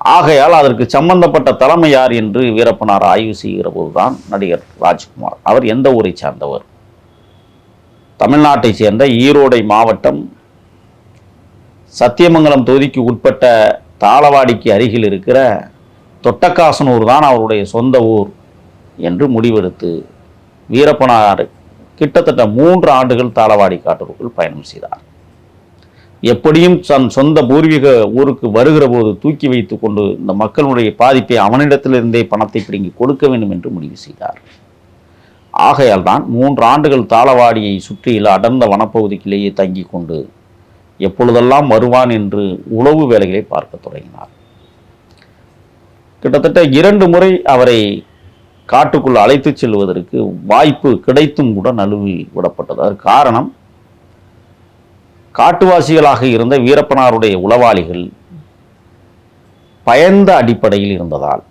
ஆகையால் அதற்கு சம்பந்தப்பட்ட தலைமை யார் என்று வீரப்பனார் ஆய்வு செய்கிற போதுதான் நடிகர் ராஜ்குமார். அவர் எந்த ஊரை சார்ந்தவர்? தமிழ்நாட்டை சேர்ந்த ஈரோடை மாவட்டம் சத்தியமங்கலம் தொகுதிக்கு உட்பட்ட தாளவாடிக்கு அருகில் இருக்கிற தொட்டக்காசனூர் தான் அவருடைய சொந்த ஊர் என்று முடிவெடுத்து வீரப்பனார் கிட்டத்தட்ட மூன்று ஆண்டுகள் தாளவாடி காட்டூருக்குள் பயணம் செய்தார். எப்படியும் தன் சொந்த பூர்வீக ஊருக்கு வருகிற போது தூக்கி வைத்து கொண்டு இந்த மக்களுடைய பாதிப்பை அவனிடத்திலிருந்தே பணத்தை பிடுங்கி கொடுக்க வேண்டும் என்று முடிவு செய்தார். ஆகையால் தான் மூன்று ஆண்டுகள் தாளவாடியை சுற்றியில் அடர்ந்த வனப்பகுதிக்கிலேயே தங்கி கொண்டு எப்பொழுதெல்லாம் வருவான் என்று உளவு வேலைகளை பார்க்க தொடங்கினார். கிட்டத்தட்ட இரண்டு முறை அவரை காட்டுக்குள் அழைத்துச் செல்வதற்கு வாய்ப்பு கிடைத்தும் கூட நழுவி விடப்பட்டது அதற்கு காரணம் காட்டுவாசிகளாக இருந்த வீரப்பனாருடைய உளவாளிகள் பயந்த அடிப்படையில் இருந்ததால்